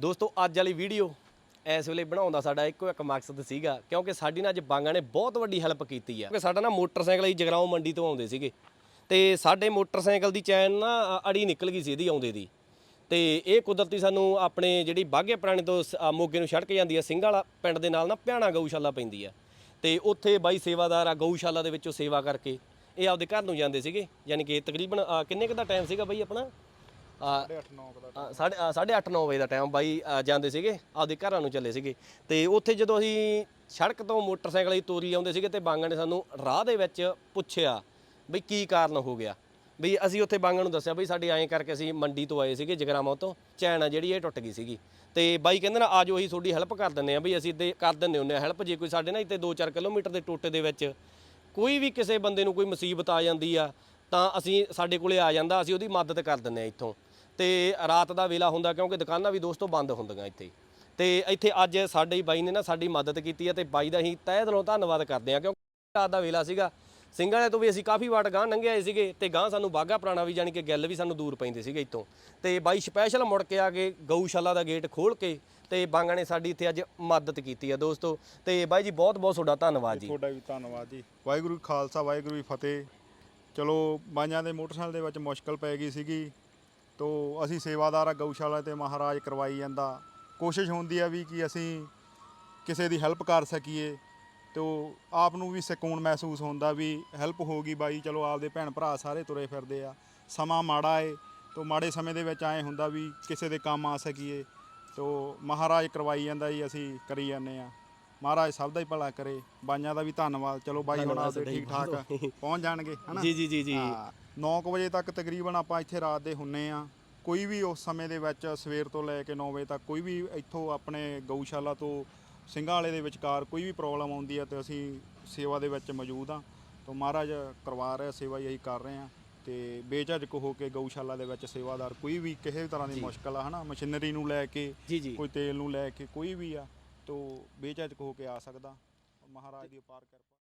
ਦੋਸਤੋ, ਅੱਜ ਵਾਲੀ ਵੀਡੀਓ ਇਸ ਵੇਲੇ ਬਣਾਉਣ ਦਾ ਸਾਡਾ ਇੱਕੋ ਇੱਕ ਮਕਸਦ ਸੀਗਾ, ਕਿਉਂਕਿ ਸਾਡੀ ਨਾ ਅੱਜ ਬਾਂਗਾਂ ਨੇ ਬਹੁਤ ਵੱਡੀ ਹੈਲਪ ਕੀਤੀ ਆ। ਕਿਉਂਕਿ ਸਾਡਾ ਨਾ ਮੋਟਰਸਾਈਕਲ ਹੀ ਜਗਰਾਉਂ ਮੰਡੀ ਤੋਂ ਆਉਂਦੇ ਸੀਗੇ। ਤੇ ਸਾਡੇ ਮੋਟਰਸਾਈਕਲ ਦੀ ਚੈਨ ਨਾ ਅੜੀ ਨਿਕਲ ਗਈ ਸੀ ਇਹਦੀ ਆਉਂਦੇ ਦੀ। ਤੇ ਇਹ ਕੁਦਰਤੀ ਸਾਨੂੰ ਆਪਣੇ ਜਿਹੜੀ ਬਾਗੇ ਪੁਰਾਣੇ ਤੋਂ ਸ- ਮੋਗੇ ਨੂੰ ਸੜਕ ਜਾਂਦੀ ਆ ਸਿੰਘ ਵਾਲਾ ਪਿੰਡ ਦੇ ਨਾਲ ਨਾ ਭਿਆਣਾ ਗਊਸ਼ਾਲਾ ਪੈਂਦੀ ਆ। ਤੇ ਉੱਥੇ ਬਾਈ ਸੇਵਾਦਾਰ ਆ ਗਊਸ਼ਾਲਾ ਦੇ ਵਿੱਚੋਂ ਸੇਵਾ ਕਰਕੇ ਇਹ ਆਪਦੇ ਘਰ ਨੂੰ ਜਾਂਦੇ ਸੀਗੇ। ਯਾਨੀ ਕਿ ਤਕਰੀਬਨ ਕਿੰਨੇ ਕੁ ਦਾ ਟਾਈਮ ਸੀਗਾ ਬਾਈ ਆਪਣਾ? ਸਾਢੇ ਸਾਢੇ 8-9 ਵਜੇ ਦਾ ਟਾਈਮ ਬਾਈ ਜਾਂਦੇ ਸੀਗੇ, ਆਪਦੇ ਘਰਾਂ ਨੂੰ ਚੱਲੇ ਸੀਗੇ। ਤੇ ਉੱਥੇ ਜਦੋਂ ਅਸੀਂ ਸੜਕ ਤੋਂ ਮੋਟਰਸਾਈਕਲ ਦੀ ਤੋਰੀ ਆਉਂਦੇ ਸੀਗੇ ਤੇ ਬਾਂਗਾਂ ਨੇ ਸਾਨੂੰ ਰਾਹ ਦੇ ਵਿੱਚ ਪੁੱਛਿਆ ਬਈ ਕੀ ਕਾਰਨ ਹੋ ਗਿਆ। ਬਈ ਅਸੀਂ ਉੱਥੇ ਬਾਂਗਾਂ ਨੂੰ ਦੱਸਿਆ ਬਈ ਸਾਡੇ ਐਂ ਕਰਕੇ ਅਸੀਂ ਮੰਡੀ ਤੋਂ ਆਏ ਸੀਗੇ ਜਗਰਾਵਾਂ ਤੋਂ, ਚੈਨ ਆ ਜਿਹੜੀ ਇਹ ਟੁੱਟ ਗਈ ਸੀਗੀ। ਤੇ ਬਾਈ ਕਹਿੰਦੇ ਨਾ, ਆਜੋ ਅਸੀਂ ਤੁਹਾਡੀ ਹੈਲਪ ਕਰ ਦਿੰਦੇ ਆ ਬਈ, ਅਸੀਂ ਤੇ ਕਰ ਦਿੰਦੇ ਹੁੰਦੇ ਆ ਹੈਲਪ ਜੇ ਕੋਈ ਸਾਡੇ ਨਾ ਇੱਥੇ 2-4 ਕਿਲੋਮੀਟਰ ਦੇ ਟੋਟੇ ਦੇ ਵਿੱਚ ਕੋਈ ਵੀ ਕਿਸੇ ਬੰਦੇ ਨੂੰ ਕੋਈ ਮੁਸੀਬਤ ਆ ਜਾਂਦੀ ਆ ਤਾਂ ਅਸੀਂ ਸਾਡੇ ਕੋਲੇ ਆ ਜਾਂਦਾ, ਅਸੀਂ ਉਹਦੀ ਮਦਦ ਕਰ ਦਿੰਦੇ ਆ ਇੱਥੋਂ। ਤੇ ਰਾਤ ਦਾ ਵੇਲਾ ਹੁੰਦਾ ਕਿਉਂਕਿ ਦੁਕਾਨਾਂ ਵੀ ਦੋਸਤੋ ਬੰਦ ਹੁੰਦੀਆਂ ਇੱਥੇ। ਤੇ ਇੱਥੇ ਅੱਜ ਸਾਡੇ ਬਾਈ ਨੇ ਨਾ ਸਾਡੀ ਮਦਦ ਕੀਤੀ ਹੈ ਤੇ ਬਾਈ ਦਾ ਅਸੀਂ ਤਹਿ ਦਿਲੋਂ ਧੰਨਵਾਦ ਕਰਦੇ ਹਾਂ ਕਿਉਂਕਿ ਰਾਤ ਦਾ ਵੇਲਾ ਸੀਗਾ। ਸਿੰਘਾਂ ਤੋਂ ਵੀ ਅਸੀਂ ਕਾਫੀ ਵਾਟ ਗਾਂ ਲੰਘੇ ਆਏ ਸੀਗੇ ਤੇ ਗਾਂ ਸਾਨੂੰ ਬਾਗਾ ਪੁਰਾਣਾ ਵੀ ਜਾਣੀ ਕਿ ਗੱਲ ਵੀ ਸਾਨੂੰ ਦੂਰ ਪੈਂਦੇ ਸੀਗੇ ਇੱਥੋਂ। ਤੇ ਬਾਈ ਸਪੈਸ਼ਲ ਮੁੜ ਕੇ ਆ ਕੇ ਗਊਸ਼ਾਲਾ ਦਾ ਗੇਟ ਖੋਲ ਕੇ ਤੇ ਬਾਂਗਾਂ ਨੇ ਸਾਡੀ ਇੱਥੇ ਅੱਜ ਮਦਦ ਕੀਤੀ ਆ ਦੋਸਤੋ। ਤੇ ਬਾਈ ਜੀ ਬਹੁਤ ਬਹੁਤ ਤੁਹਾਡਾ ਧੰਨਵਾਦ ਜੀ। ਤੁਹਾਡਾ ਵੀ ਧੰਨਵਾਦ ਜੀ। ਵਾਹਿਗੁਰੂ ਖਾਲਸਾ, ਵਾਹਿਗੁਰੂ ਜੀ ਫਤਿਹ। ਚਲੋ ਬਾਈਆਂ ਦੇ ਮੋਟਰਸਾਈਕਲ ਦੇ ਵਿੱਚ ਮੁਸ਼ਕਲ ਪੈ ਗਈ ਸੀਗੀ, ਤੋ ਅਸੀਂ ਸੇਵਾਦਾਰ ਆ, ਗਊਸ਼ਾਲਾ ਤੇ ਮਹਾਰਾਜ ਕਰਵਾਈ ਜਾਂਦਾ। ਕੋਸ਼ਿਸ਼ ਹੁੰਦੀ ਆ ਵੀ ਕਿ ਅਸੀਂ ਕਿਸੇ ਦੀ ਹੈਲਪ ਕਰ ਸਕੀਏ, ਤੋ ਆਪ ਨੂੰ ਵੀ ਸਕੂਨ ਮਹਿਸੂਸ ਹੁੰਦਾ ਵੀ ਹੈਲਪ ਹੋ ਗਈ ਬਾਈ, ਚਲੋ ਆਪਦੇ ਭੈਣ ਭਰਾ ਸਾਰੇ ਤੁਰੇ ਫਿਰਦੇ ਆ। ਸਮਾਂ ਮਾੜਾ ਏ, ਤੋ ਮਾੜੇ ਸਮੇਂ ਦੇ ਵਿੱਚ ਐ ਹੁੰਦਾ ਵੀ ਕਿਸੇ ਦੇ ਕੰਮ ਆ ਸਕੀਏ, ਤੋ ਮਹਾਰਾਜ ਕਰਵਾਈ ਜਾਂਦਾ ਜੀ, ਅਸੀਂ ਕਰੀ ਜਾਂਦੇ ਆ। ਮਹਾਰਾਜ ਸਭ ਦਾ ਹੀ ਭਲਾ ਕਰੇ। ਬਾਈਆਂ ਦਾ ਵੀ ਧੰਨਵਾਦ। ਚਲੋ ਬਾਈ ਹੁਣ ਆਪਦੇ ਠੀਕ ਠਾਕ। ਪਹੁੰਚ ਜਾਣਗੇ ਹਨਾ? ਜੀ ਜੀ ਜੀ ਜੀ। 9 ਵਜੇ ਤੱਕ ਤਕਰੀਬਨ ਆਪਾਂ ਇੱਥੇ ਰਾਤ ਦੇ ਹੁੰਨੇ ਆ। ਕੋਈ ਵੀ ਉਸ ਸਮੇਂ ਦੇ ਵਿੱਚ ਸਵੇਰ ਤੋਂ ਲੈ ਕੇ 9 ਵਜੇ ਤੱਕ ਕੋਈ ਵੀ ਇੱਥੋਂ ਆਪਣੇ ਗਊਸ਼ਾਲਾ ਤੋਂ ਸਿੰਘਾਂ ਵਾਲੇ ਦੇ ਵਿਚਕਾਰ ਕੋਈ ਵੀ ਪ੍ਰੋਬਲਮ ਆਉਂਦੀ ਹੈ ਤੇ ਅਸੀਂ ਸੇਵਾ ਦੇ ਵਿੱਚ ਮੌਜੂਦ ਆ। ਤੋਂ ਮਹਾਰਾਜ ਕਰਵਾ ਰਿਹਾ ਸੇਵਾ ਹੀ ਅਸੀਂ ਕਰ ਰਹੇ ਆ। ਤੇ ਬੇਝਿਜਕ ਹੋ ਕੇ ਗਊਸ਼ਾਲਾ ਦੇ ਵਿੱਚ ਸੇਵਾਦਾਰ ਕੋਈ ਵੀ ਕਿਸੇ ਵੀ ਤਰ੍ਹਾਂ ਦੀ। ਮੁਸ਼ਕਲ ਆ ਹਨਾ? ਮਸ਼ੀਨਰੀ ਨੂੰ ਲੈ ਕੇ ਕੋਈ ਤੇਲ ਨੂੰ ਲੈ ਕੇ ਕੋਈ ਵੀ ਆ। ਤੋਂ ਬੇਝਿਜਕ ਹੋ ਕੇ ਆ ਸਕਦਾ। ਮਹਾਰਾਜ ਦੀ ਅਪਾਰ ਕਿਰਪਾ।